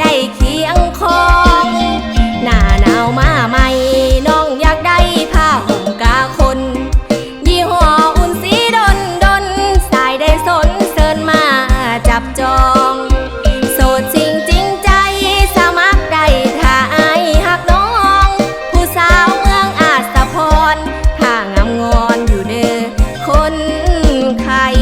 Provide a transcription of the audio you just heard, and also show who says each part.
Speaker 1: ได้เคียงคองหน้าหนาวมาใหม่น้องอยากได้ผ้าห่มกาคน ยี่ห้ออุ่นสีดนดนสายได้สนเสินมาจับจอง โสดจริงใจสมัคได้ถ้าอยหักน้อง ผู้สาวเมืองอาสะพรผ้างามงอนอยู่เด้อคนไทย